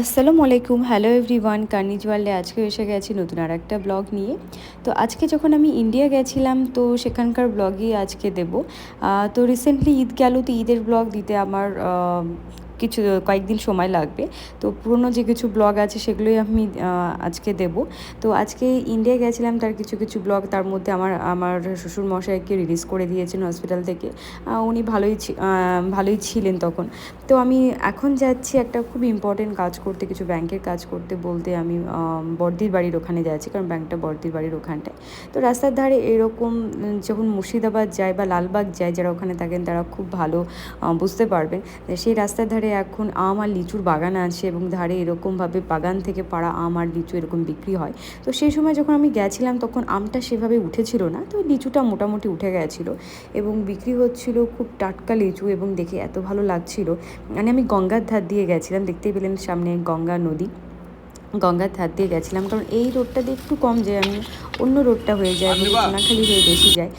আসসালামু আলাইকুম hello everyone কার্নিজ ওয়ার্ল্ডে আজকে এসে গেছি নতুন আর একটা ব্লগ নিয়ে। তো আজকে যখন আমি ইন্ডিয়া গেছিলাম, তো সেখানকার ব্লগই আজকে দেব। তো রিসেন্টলি ঈদ গেল, তো ঈদের ব্লগ দিতে আমার কিছু কয়েকদিন সময় লাগবে। তো পুরনো যে কিছু ব্লগ আছে সেগুলোই আমি আজকে দেব। তো আজকে ইন্ডিয়া গেছিলাম তার কিছু কিছু ব্লগ তার মধ্যে আমার আমার শ্বশুর মশাইকে রিলিজ করে দিয়েছেন হসপিটাল থেকে। উনি ভালোই ভালোই ছিলেন তখন। তো আমি এখন যাচ্ছি একটা খুব ইম্পর্টেন্ট কাজ করতে কিছু ব্যাংকের কাজ করতে বলতে আম, বর্দির বাড়ির ওখানে যাচ্ছি কারণ ব্যাংকটা বর্দির বাড়ির ওখানটায়। তো রাস্তার ধারে এরকম যখন মুর্শিদাবাদ যায় বা লালবাগ যায় যারা ওখানে থাকেন তারা খুব ভালো বুঝতে পারবেন। সেই রাস্তার ধারে এখন আম আর লিচুর বাগান আছে এবং ধারে এরকমভাবে বাগান থেকে পাড়া আম আর লিচু এরকম বিক্রি হয়। তো সেই সময় যখন আমি গেছিলাম তখন আমটা সেভাবে উঠেছিল না, তো লিচুটা মোটামুটি উঠে গেছিল এবং বিক্রি হচ্ছিল খুব টাটকা লিচু এবং দেখে এত ভালো লাগছিল। মানে আমি গঙ্গার ধার দিয়ে গেছিলাম, দেখতেই পেলেন সামনে গঙ্গা নদী। গঙ্গার ধার দিয়ে গেছিলাম। কারণ এই রোডটা দিয়ে একটু কম যায় আমি অন্য রোডটা হয়ে যায় সোনাখালি হয়ে বেশি যায়।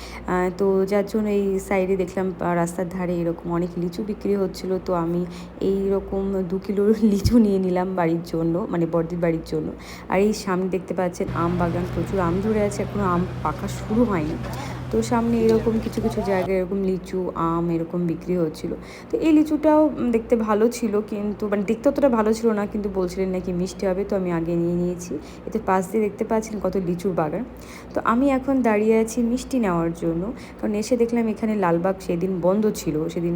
তো যার জন্য এই সাইডে দেখলাম রাস্তার ধারে এরকম অনেক লিচু বিক্রি হচ্ছিল। তো আমি এই রকম দু কিলোর লিচু নিয়ে নিলাম বাড়ির জন্য মানে বর্দির বাড়ির জন্য। আর এই সামনে দেখতে পাচ্ছেন আম বাগান প্রচুর আম ধরে আছে এখনও আম পাকা শুরু হয়নি। তো সামনে এরকম কিছু কিছু জায়গায় এরকম লিচু, আম এরকম বিক্রি হচ্ছিল। তো এই লিচুটাও দেখতে ভালো ছিল কিন্তু মানে দেখতে অতটা ভালো ছিল না কিন্তু বলছিলেন নাকি মিষ্টি হবে, তো আমি আগে নিয়ে নিয়েছি। এতে পাশ দিয়ে দেখতে পাচ্ছেন কত লিচুর বাগান। তো আমি এখন দাঁড়িয়ে আছি মিষ্টি নেওয়ার জন্য, কারণ এসে দেখলাম এখানে লালবাগ সেদিন বন্ধ ছিল, সেদিন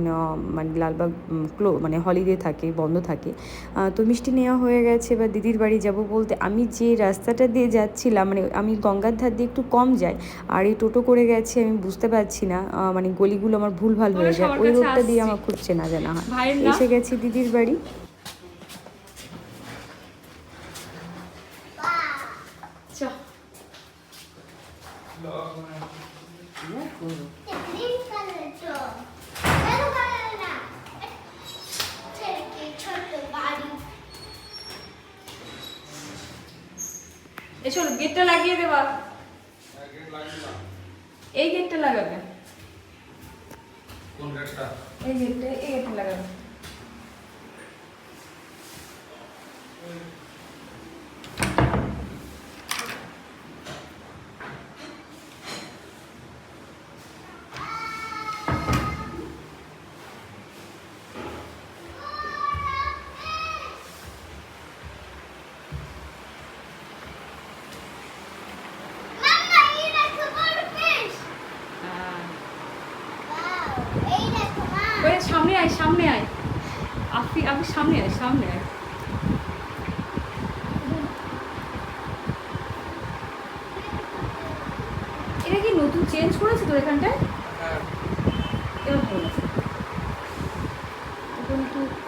মানে লালবাগ ক্লো মানে হলিডে থাকে, বন্ধ থাকে। তো মিষ্টি নেওয়া হয়ে গেছে বা দিদির বাড়ি যাব বলতে আমি যে রাস্তাটা দিয়ে যাচ্ছিলাম মানে আমি গঙ্গার ধার দিয়ে একটু কম যাই, আর এই টোটো করে গেছে আমি বুঝতে পারছি না মানে গলিগুলো আমার ভুলভাল হয়ে যায়। ওই রোডটা দিয়ে আমার খুব চেনা জানা হয়। এসে গেছি দিদির বাড়ি। চ গ্রিন কালার তো ইয়েলো কালার না ছেড়ে ছোট বাড়ি এই চলো গেটটা লাগিয়ে দেবা এই গেটটা লাগাবে কোন গেটটা? এই গেটটা এই গেটটা লাগাবে মাম্মা এই দেখো বড় ফিশ হ্যাঁ। ওয়াও এই দেখো মা ওই সামনে আয় সামনে আয় আপনি আপনি সামনে আয় সামনে। আয় এটা কি নতুন চেঞ্জ করেছে তো এখানটায়? হ্যাঁ।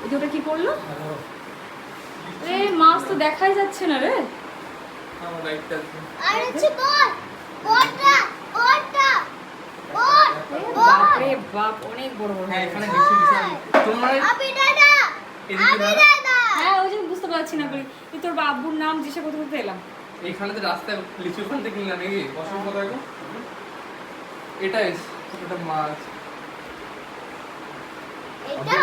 এই ওটা কি করল? এ মাছ তো দেখাই যাচ্ছে না রে। বলটা বল বাপরে বাপ অনেক বড় বড় হ্যাঁ তোমার হ্যাঁ ওই জন্য বুঝতে পারছি না তোর বাবুর নাম জিজ্ঞাসা করতে করতে এলাম? এইখানে তো রাস্তায় লিচু খান থেকে কিনলাম নাকি? অসম কোথায় গো এটাই ওটা মাছ এটা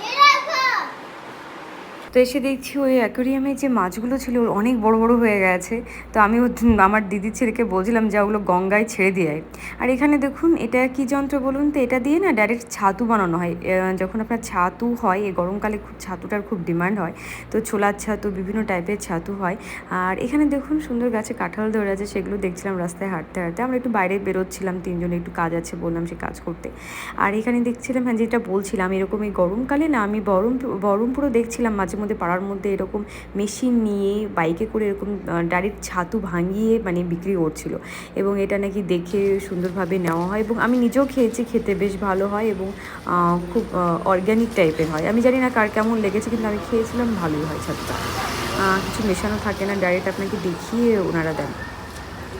এই দেখো তো এসে দেখছি ওই অ্যাকোরিয়ামে যে মাছগুলো ছিল অনেক বড় বড় হয়ে গেছে। তো আমি আমার দিদির ছেলেকে বলছিলাম যে ওগুলো গঙ্গায় ছেড়ে দিয়ে। আর এখানে দেখুন, এটা কি যন্ত্র বলুন তো? এটা দিয়ে না ডাইরেক্ট ছাতু বানানো হয়। যখন আপনার ছাতু হয়, এই গরমকালে খুব, ছাতুটার খুব ডিমান্ড হয়। তো ছোলার ছাতু, বিভিন্ন টাইপের ছাতু হয়। আর এখানে দেখুন, সুন্দর গাছে কাঁঠাল ধরে আছে, সেগুলো দেখছিলাম রাস্তায় হাঁটতে হাঁটতে। আমরা একটু বাইরে বেরোচ্ছিলাম, তিনজনে একটু কাজ আছে বললাম সে কাজ করতে। আর এখানে দেখছিলাম হ্যাঁ যেটা বলছিলাম এরকম এই গরমকালে না আমি বরম বরমপুরও দেখছিলাম মাঝে মধ্যে পাড়ার মধ্যে এরকম মেশিন নিয়ে বাইকে করে এরকম ডাইরেক্ট ছাতু ভাঙিয়ে মানে বিক্রি করছিল। এবং এটা নাকি দেখে সুন্দরভাবে নেওয়া হয় এবং আমি নিজেও খেয়েছি, খেতে বেশ ভালো হয় এবং খুব অর্গ্যানিক টাইপের হয়। আমি জানি না কার কেমন লেগেছে, কিন্তু আমি খেয়েছিলাম, ভালোই হয় ছাতুটা। কিছু মেশানো থাকে না ডাইরেক্ট আপনাকে দেখিয়ে ওনারা দেন।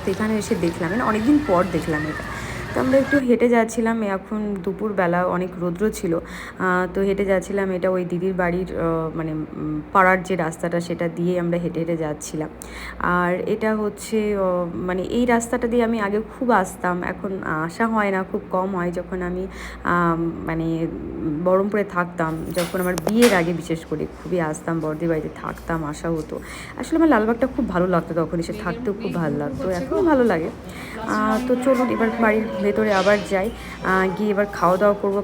তো এখানে এসে দেখলাম মানে অনেকদিন পর দেখলাম এটা। আমরা একটু হেঁটে যাচ্ছিলাম এখন দুপুরবেলা অনেক রৌদ্র ছিল। তো হেঁটে যাচ্ছিলাম এটা ওই দিদির বাড়ির মানে পাড়ার যে রাস্তাটা সেটা দিয়ে আমরা হেঁটে হেঁটে যাচ্ছিলাম। আর এটা হচ্ছে মানে এই রাস্তাটা দিয়ে আমি আগে খুব আসতাম। এখন আসা হয় না খুব কম হয়। যখন আমি মানে বহরমপুরে থাকতাম যখন আমার বিয়ের আগে বিশেষ করে খুবই আসতাম বর্দি বাড়িতে থাকতাম আসা হতো। আসলে আমার লালবাগটা খুব ভালো লাগতো তখন এসে থাকতেও খুব ভালো লাগতো এখনও ভালো লাগে। তো চলুন এবার বাড়ির ভেতরে আবার যাই। গিয়ে এবার খাওয়া দাওয়া করব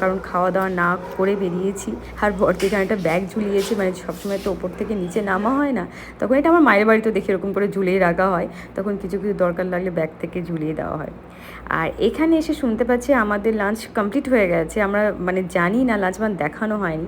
কারণ খাওয়া দাওয়া না করে বেরিয়েছি। আর এখানে একটা ব্যাগ ঝুলিয়েছি মানে সবসময় তো ওপর থেকে নিচে নামা হয় না। তখন এটা আমার মায়ের বাড়িতে দেখি, এরকম করে ঝুলিয়ে রাখা হয়। তখন কিছু কিছু দরকার লাগলে ব্যাগ থেকে ঝুলিয়ে দেওয়া হয়। আর এখানে এসে শুনতে পাচ্ছি আমাদের লাঞ্চ কমপ্লিট হয়ে গেছে। আমরা মানে জানি না, লাঞ্চ মান দেখানো হয়নি।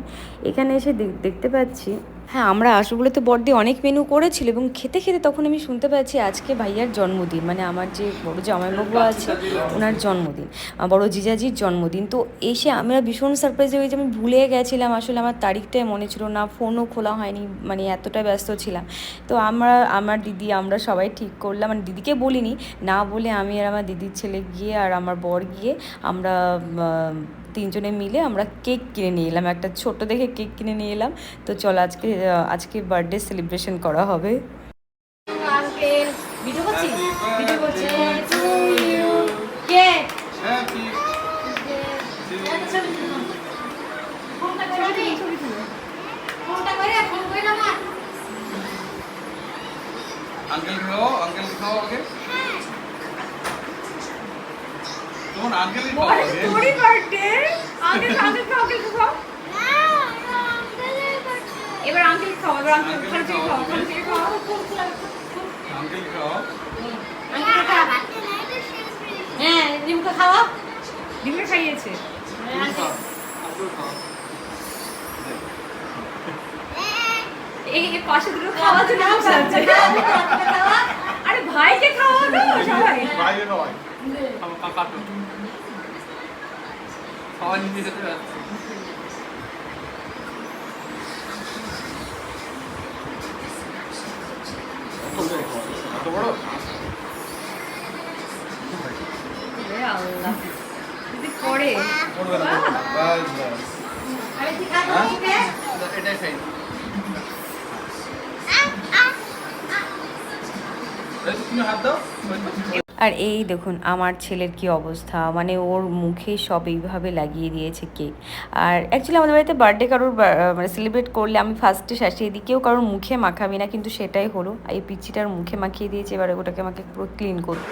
এখানে এসে দেখ- দেখতে পাচ্ছি হ্যাঁ আমরা আসব বলে তো বড়দি অনেক মেনু করেছিল এবং খেতে খেতে তখন আমি শুনতে পাচ্ছি আজকে ভাইয়ার জন্মদিন মানে আমার যে বড় জামাইবাবু আছে, ওনার জন্মদিন বড় জিজাজির জন্মদিন। তো এসে আমরা ভীষণ সারপ্রাইজ হয়ে আমি ভুলে গেছিলাম আসলে আমার তারিখটাই মনে ছিল না ফোনও খোলা হয়নি মানে এতটা ব্যস্ত ছিলাম। তো আমরা, আমার দিদি, আমরা সবাই ঠিক করলাম মানে দিদিকে বলিনি, না বলে আমি আর আমার দিদির ছেলে গিয়ে আর আমার বর গিয়ে আমরা তিনজনে মিলে আমরা কেক কিনে নিয়ে এলাম একটা ছোট দেখে কেক কিনে নিয়ে এলাম। তো চলো আজকে আজকে বার্থডে সেলিব্রেশন করা হবে। আঙ্কেল ভিডিও করছি? ভিডিও আঙ্কেল খাও আঙ্কেল খাও আগে। তোমার আঙ্কেল খাও আরে আগে তোরই বার্থডে আঙ্কেল আঙ্কেল খাও আঙ্কেল খাও না ওটা আঙ্কেলের বাচ্চা এবার খাও আঙ্কেল তো হ্যাঁ রিমকে খাওয়া রিমকে খাইয়েছে এই পাশে খাওয়া আরে ভাইকে তো খাওয়া যেতে যাচ্ছে এত বড় এ আল্লাহ যদি করে পড়বে না বাস বাস আরে ঠিক আছে এটাই খাই এই, তুমি হাত দাও আর এই দেখুন, আমার ছেলের কি অবস্থা? মানে ওর মুখে সব এইভাবে লাগিয়ে দিয়েছে কেক। আর অ্যাকচুয়ালি আমাদের বাড়িতে বার্থডে কারোর মানে সেলিব্রেট করলে আমি ফার্স্টে শাসিয়ে দিই। কেউ কারোর মুখে মাখাবি না, কিন্তু সেটাই হলো। এই পিচ্ছিটার মুখে মাখিয়ে দিয়েছে, এবারে ওটাকে আমাকে পুরো ক্লিন করতে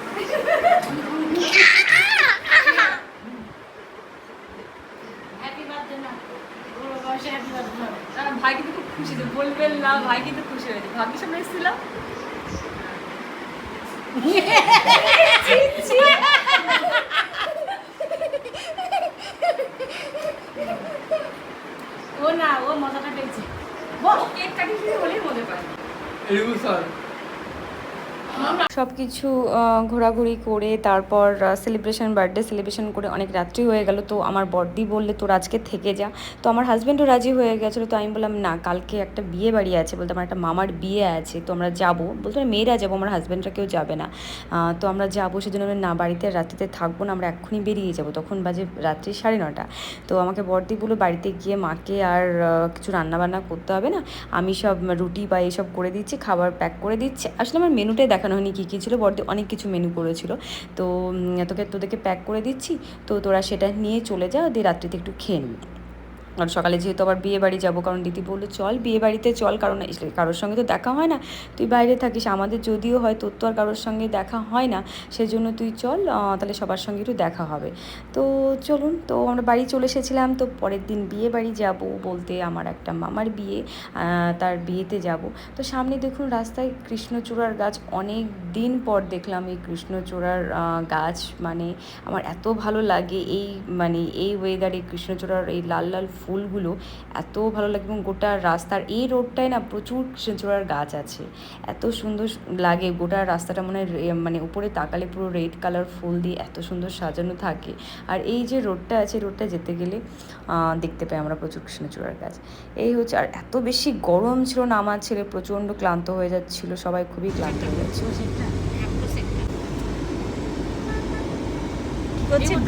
ভাই কিন্তু খুব খুশি বলবেন না, ভাই কিন্তু খুশি হয়েছে। ভাবির সামনে এসেছিলাম। ও না ও মজাটা পেয়েছে। ও কেক কাটিয়েছি বলেই মজা পায় এরকম স্যার। সব কিছু ঘোরাঘুরি করে তারপর সেলিব্রেশন বার্থডে সেলিব্রেশন করে অনেক রাত্রি হয়ে গেল। তো আমার বর্দি বললে তোর আজকে থেকে যা। তো আমার হাজব্যান্ডও রাজি হয়ে গেছিল। তো আমি বললাম না কালকে একটা বিয়ে বাড়ি আছে বলতে আমার একটা মামার বিয়ে আছে তো আমরা যাব। বলতে না, মেয়েরা যাব আমার হাজব্যান্ডরা কেউ যাবে না। তো আমরা যাব সেজন্য না বাড়িতে রাত্রিতে থাকব না আমরা এক্ষুনি বেরিয়ে যাব। তখন বাজে রাত্রি সাড়ে নটা। তো আমাকে বর্দি বলল বাড়িতে গিয়ে মাকে আর কিছু রান্নাবান্না করতে হবে না? আমি সব রুটি বা এইসব করে দিচ্ছি খাবার প্যাক করে দিচ্ছি। আসলে আমার মেনুটাই দেখানো হয়নি কী কী ছিল বড়দি অনেক কিছু মেনু করেছিল তো তোকে, তোদেরকে প্যাক করে দিচ্ছি, তো তোরা সেটা নিয়ে চলে যা, দিয়ে রাত্রিতে একটু খেয়ে নিবি। আর সকালে যেহেতু আবার বিয়ে বাড়ি যাব, কারণ দিদি বলল, চল বিয়ে বাড়িতে চল, কারণ কারোর সঙ্গে তো দেখা হয় না। তুই বাইরে থাকিস, আমাদের যদিও হয় তোর তো আর কারোর সঙ্গে দেখা হয় না, সেজন্য তুই চল তাহলে সবার সঙ্গে একটু দেখা হবে। তো চলুন, তো আমরা বাড়ি চলে এসেছিলাম, তো পরের দিন বিয়ে বাড়ি যাব বলতে আমার একটা মামার বিয়ে তার বিয়েতে যাব। তো সামনে দেখুন রাস্তায় কৃষ্ণচূড়ার গাছ, অনেক দিন পর দেখলাম এই কৃষ্ণচূড়ার গাছ মানে আমার এত ভালো লাগে এই মানে এই ওয়েদারে কৃষ্ণচূড়ার এই লাল লাল ফুলগুলো এত ভালো লাগে এবং গোটা রাস্তার এই রোডটায় না প্রচুর কৃষ্ণচূড়ার গাছ আছে। এত সুন্দর লাগে গোটা রাস্তাটা মনে মানে উপরে তাকালে পুরো রেড কালার ফুল দিয়ে এত সুন্দর সাজানো থাকে। আর এই যে রোডটা আছে রোডটা যেতে গেলে দেখতে পাই আমরা প্রচুর কৃষ্ণচূড়ার গাছ। এই হচ্ছে, আর এত বেশি গরম ছিল না আমার ছেলে, প্রচণ্ড ক্লান্ত হয়ে যাচ্ছিল, সবাই খুবই ক্লান্ত হয়ে যাচ্ছিল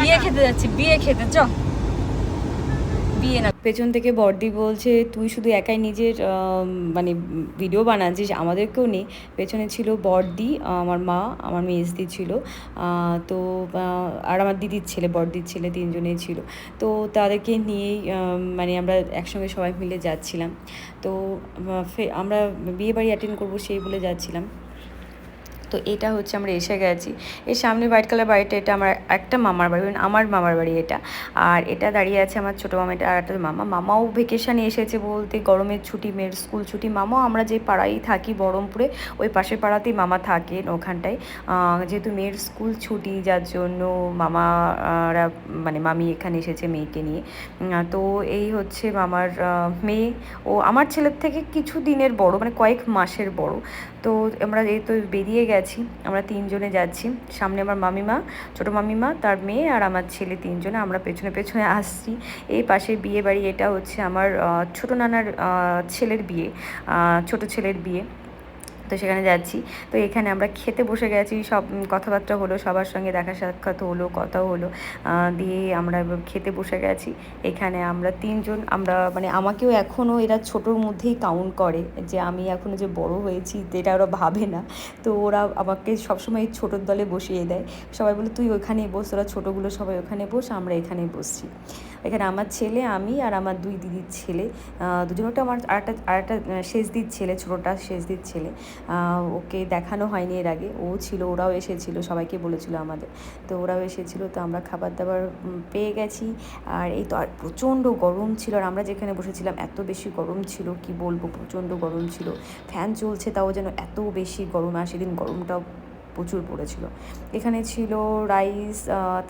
বিয়ে খেতে যাচ্ছি, বিয়ে খেতে, চ। বিয়ে না। পেছন থেকে বর্দি বলছে, তুই শুধু একাই নিজের মানে ভিডিও বানাচ্ছিস আমাদেরকেও নেই। পেছনে ছিল বর্দি আমার মা, আমার মেজদি ছিল তো আর আমার দিদির ছেলে বর্দির ছেলে তিনজনেই ছিল। তো তাদেরকে নিয়েই মানে আমরা একসঙ্গে সবাই মিলে যাচ্ছিলাম। তো আমরা বিয়ে বাড়ি অ্যাটেন্ড করব সেই বলে যাচ্ছিলাম। তো এটা হচ্ছে আমরা এসে গেছি। এর সামনে হোয়াইট কালার বাড়িটা, এটা আমার একটা মামার বাড়ি মানে আমার মামার বাড়ি এটা। আর এটা দাঁড়িয়ে আছে আমার ছোটো মামা এটা আর একটা মামা। মামাও ভেকেশানে এসেছে বলতে গরমের ছুটি, মেয়ের স্কুল ছুটি। মামাও আমরা যে পাড়ায় থাকি বহরমপুরে, ওই পাশের পাড়াতেই মামা থাকেন ওখানটায়। যেহেতু মেয়ের স্কুল ছুটি, যার জন্য মামারা মানে মামি এখানে এসেছে মেয়েকে নিয়ে। তো এই হচ্ছে মামার মেয়ে। ও আমার ছেলের থেকে কিছু দিনের বড় মানে কয়েক মাসের বড়। তো আমরা এই তো বেরিয়ে গেছি আমরা তিনজনে যাচ্ছি। সামনে আমার মামিমা, ছোটো মামিমা, তার মেয়ে আর আমার ছেলে তিনজনে আমরা পেছনে পেছনে আসছি। এই পাশে বিয়ে বাড়ি এটা হচ্ছে আমার ছোটো নানার ছেলের বিয়ে ছোটো ছেলের বিয়ে। তো সেখানে যাচ্ছি। তো এখানে আমরা খেতে বসে গেছি সব কথাবার্তা হলো সবার সঙ্গে দেখা সাক্ষাৎ হলো কথা হলো দিয়ে আমরা খেতে বসে গেছি। এখানে আমরা তিনজন আমরা মানে আমাকেও এখনও এরা ছোটোর মধ্যেই কাউন্ট করে যে আমি এখনও যে বড় হয়েছি এটা ওরা ভাবে না। তো ওরা আমাকে সবসময় ছোটোর দলে বসিয়ে দেয়। সবাই বলে তুই ওখানেই বস ওরা ছোটোগুলো সবাই ওখানে বস আমরা এখানে বসছি। এখানে আমার ছেলে আমি আর আমার দুই দিদির ছেলে দুজনটা আমার আরেকটা আরেকটা শেষদির ছেলে ছোটোটা শেষদির ছেলে। আহ, ওকে দেখানো হয়নি এর আগে। ও ছিল, ওরাও এসেছিল, সবাইকে বলেছিল আমাদের। তো ওরাও এসেছিল, তো আমরা খাবার দাবার পেয়ে গেছি। আর এই তো, আর প্রচণ্ড গরম ছিল, আর আমরা যেখানে বসেছিলাম, এত বেশি গরম ছিল, কি বলব, প্রচণ্ড গরম ছিল। ফ্যান চলছে, তাও যেন এত বেশি গরম, আর সেদিন গরমটাও প্রচুর পড়েছিল। এখানে ছিল রাইস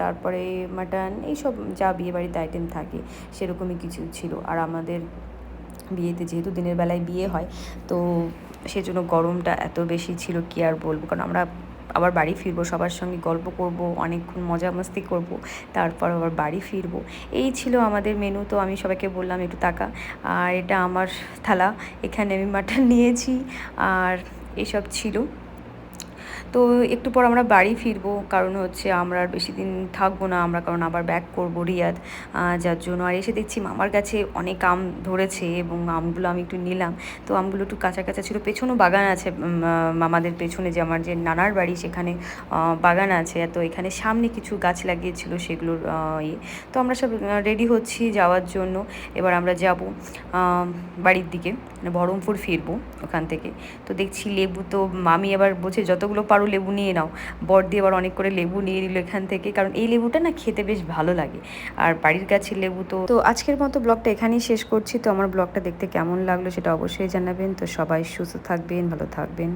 তারপরে মাটন, এইসব যা বিয়েবাড়িতে আইটেম থাকে, সেরকমই কিছু ছিল। আর আমাদের বিয়েতে যেহেতু দিনের বেলায় বিয়ে হয়, তো সেজন্য গরমটা এত বেশি ছিল, কি আর বলব? কারণ আমরা আবার বাড়ি ফিরবো, সবার সঙ্গে গল্প করব, অনেকক্ষণ মজা মস্তি করব, তারপর আবার বাড়ি ফিরব। এই ছিল আমাদের মেনু তো আমি সবাইকে বললাম একটু তাকা। আর এটা আমার থালা, এখানে আমি মাটন নিয়েছি, আর এসব ছিল। তো একটু পর আমরা বাড়ি ফিরবো, কারণ হচ্ছে আমরা আর বেশি দিন থাকব না, আমরা কারণ আবার ব্যাক করব রিয়াদ যার জন্য। আর এসে দেখছি মামার কাছে অনেক আম ধরেছে এবং আমগুলো আমি একটু নিলাম। তো আমগুলো একটু কাঁচা কাঁচা ছিল, পেছনেও বাগান আছে মামাদের পেছনে যে আমার যে নানার বাড়ি, সেখানে বাগান আছে। তো এখানে সামনে কিছু গাছ লাগিয়েছিল সেগুলোর ইয়ে। তো আমরা সব রেডি হচ্ছি যাওয়ার জন্য। এবার আমরা যাব বাড়ির দিকে মানে বহরমপুর ফিরবো ওখান থেকে। তো দেখছি লেবু তো মামি এবার বলছে যতগুলো পারো লেবু নিয়ে নাও। বর দিয়ে আবার অনেক করে লেবু নিয়ে নিল এখান থেকে। কারণ এই লেবুটা না খেতে বেশ ভালো লাগে। আর বাড়ির গাছের লেবু তো তো আজকের মতো ব্লগটা এখানেই শেষ করছি। তো আমার ব্লগটা দেখতে কেমন লাগল সেটা অবশ্যই জানাবেন। তো সবাই সুস্থ থাকবেন, ভালো থাকবেন।